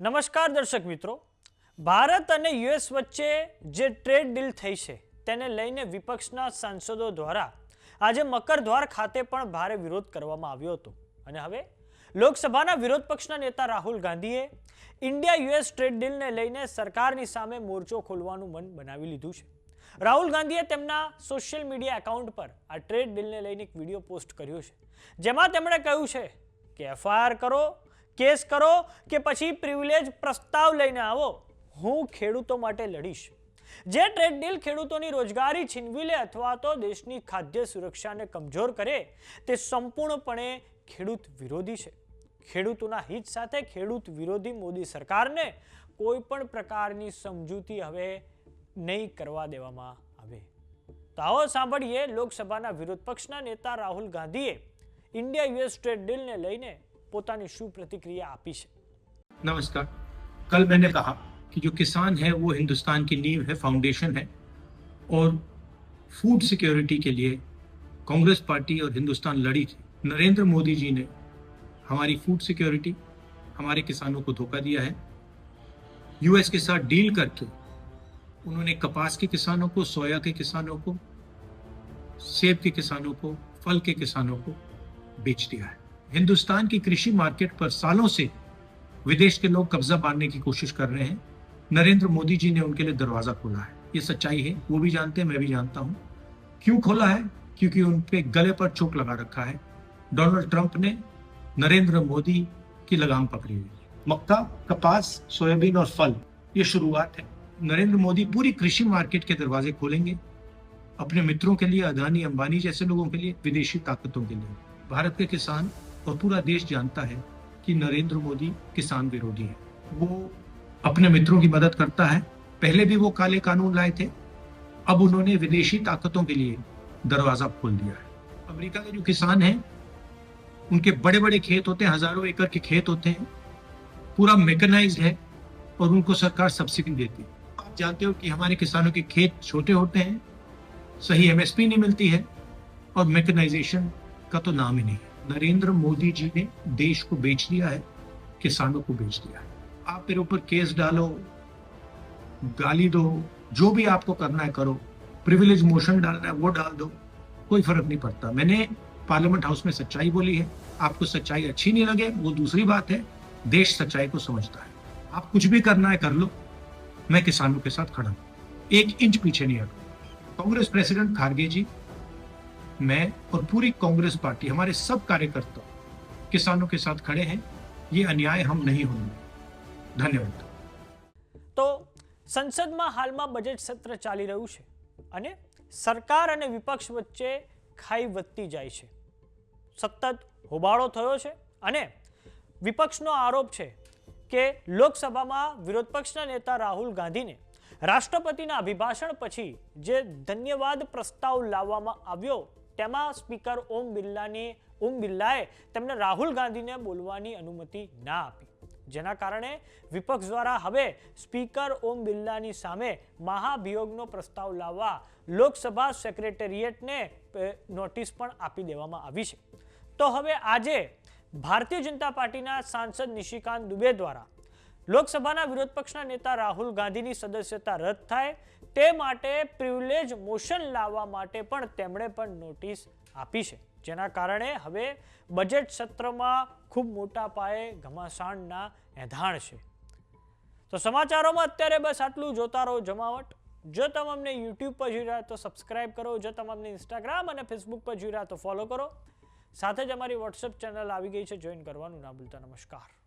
નમસ્કાર દર્શક મિત્રો. ભારત અને યુએસ વચ્ચે જે ટ્રેડ ડીલ થઈ છે, તેને લઈને વિપક્ષના સાંસદો દ્વારા આજે મકરદ્વાર ખાતે પણ ભારે વિરોધ કરવામાં આવ્યો હતો. અને હવે લોકસભાના વિરોધ પક્ષના નેતા રાહુલ ગાંધીએ ઇન્ડિયા યુએસ ટ્રેડ ડીલને લઈને સરકારની સામે મોરચો ખોલવાનું મન બનાવી લીધું છે. રાહુલ ગાંધીએ તેમના સોશિયલ મીડિયા એકાઉન્ટ પર આ ટ્રેડ ડીલને લઈને એક વીડિયો પોસ્ટ કર્યો છે. જેમાં તેમણે કહ્યું છે કે, એફઆઈઆર કરો કેસ કરો કે પછી પ્રિવિલેજ પ્રસ્તાવ લઈને આવો. હું ખેડૂતો માટે લડીશ. જે ટ્રેડ ડીલ ખેડૂતોની રોજગારી છીનવી લે અથવા તો દેશની ખાદ્ય સુરક્ષાને કમજોર કરે, તે સંપૂર્ણપણે ખેડૂત વિરોધી છે. ખેડૂતોના હિત સાથે ખેડૂત વિરોધી મોદી સરકારને કોઈ પણ પ્રકારની સમજૂતી હવે નહીં કરવા દેવામાં આવે. તો આવો સાંભળીએ લોકસભાના વિરોધ પક્ષના નેતા રાહુલ ગાંધીએ ઇન્ડિયા યુએસ ટ્રેડ ડીલને લઈને પોતાની શું પ્રતિક્રિયા આપી છે नमस्कार कल मैंने कहा कि जो किसान है वो हिंदुस्तान की नींव है फाउंडेशन है और फूड सिक्योरिटी के लिए कांग्रेस पार्टी और हिंदुस्तान लड़ी थी नरेंद्र मोदी जी ने हमारी फूड सिक्योरिटी हमारे किसानों को धोखा दिया है यूएस के साथ डील करके उन्होंने कपास के किसानों को सोया के किसानों को सेब के किसानों को फल के किसानों को बेच दिया है हिंदुस्तान की कृषि मार्केट पर सालों से विदेश के लोग कब्जा मारने की कोशिश कर रहे हैं। नरेंद्र मोदी जी ने उनके लिए दरवाज़ा खोला है। ये सच्चाई है, वो भी जानते हैं, मैं भी जानता हूँ। क्यों खोला है? क्योंकि उन गले पर चोट लगा रखा है। डोनाल्ड ट्रंप ने नरेंद्र मोदी की लगाम पकड़ी हुई है। मक्का, कपास, सोयाबीन और फल, ये शुरुआत है। नरेंद्र मोदी पूरी कृषि मार्केट के दरवाजे खोलेंगे, अपने मित्रों के लिए, अदानी अंबानी जैसे लोगों के लिए, विदेशी ताकतों के लिए। भारत के किसान और पूरा देश जानता है कि नरेंद्र मोदी किसान विरोधी है। वो अपने मित्रों की मदद करता है। पहले भी वो काले कानून लाए थे। अब उन्होंने विदेशी ताकतों के लिए दरवाज़ा खोल दिया है। अमेरिका के जो किसान हैं, उनके बड़े बड़े खेत होते हैं, हज़ारों एकड़ के खेत होते हैं। पूरा मेकनाइज है और उनको सरकार सब्सिडी देती है। आप जानते हो कि हमारे किसानों के खेत छोटे होते हैं, सही एमएसपी नहीं मिलती है और मेकनाइजेशन का तो नाम ही नहीं है। नरेंद्र मोदी जी ने देश को बेच दिया है, किसानों को बेच दिया है। आप मेरे ऊपर केस डालो, गाली दो, जो भी आपको करना है करो। प्रिविलेज मोशन डालना है, वो डाल दो, कोई फ़र्क नहीं पड़ता। मैंने पार्लियामेंट हाउस में सच्चाई बोली है, आपको सच्चाई अच्छी नहीं लगे, वो दूसरी बात है, देश सच्चाई को समझता है। आप कुछ भी करना है, कर लो। मैं किसानों के साथ खड़ा हूँ। एक इंच पीछे नहीं हटूँगा। कांग्रेस प्रेसिडेंट खारगे जी मैं और पूरी कांग्रेस पार्टी हमारे सब कार्यकर्ता किसानों के साथ खड़े हैं ये अन्याय हम नहीं होने देंगे। धन्यवाद તો સંસદમાં હાલમાં બજેટ સત્ર ચાલી રહ્યું છે અને સરકાર અને વિપક્ષ વચ્ચે ખાઈ વધતી જાય છે સતત હોબાળો થયો છે અને વિપક્ષનો આરોપ છે કે લોકસભામાં વિરોધ પક્ષના નેતા રાહુલ ગાંધીને રાષ્ટ્રપતિના અભિભાષણ પછી જે ધન્યવાદ પ્રસ્તાવ લાવવામાં આવ્યો તેમાં સ્પીકર ઓમ બિરલાની, ઓમ બિરલાએ તેમને રાહુલ ગાંધીને બોલવાની અનુમતિ ના આપી. જેના કારણે વિપક્ષ દ્વારા હવે સ્પીકર ઓમ બિરલાની સામે મહાભિયોગનો પ્રસ્તાવ લાવવા લોકસભા સેક્રેટેરિયેટને નોટિસ પણ આપી દેવામાં આવી છે. તો હવે આજે ભારતીય જનતા પાર્ટીના સાંસદ નિશિકાંત દુબે દ્વારા લોકસભાના વિરોધ પક્ષના નેતા રાહુલ ગાંધીની સદસ્યતા રદ થાય તે માટે પ્રિવિલેજ મોશન લાવવા માટે પણ તેમણે પણ નોટિસ આપી છે. જેના કારણે હવે બજેટ સત્રમાં ખૂબ મોટા પાયે ઘમાસાણના એધાણ છે. તો સમાચારોમાં અત્યારે બસ આટલું. જોતા રહો જમાવટ. જો તમે અમને યુટ્યુબ પર જોઈ રહ્યા તો સબસ્ક્રાઇબ કરો. જો તમે અમને ઇન્સ્ટાગ્રામ અને ફેસબુક પર જોઈ રહ્યા તો ફોલો કરો. સાથે જ અમારી વોટ્સએપ ચેનલ આવી ગઈ છે. જોઈન કરવાનું ના ભૂલતા. નમસ્કાર.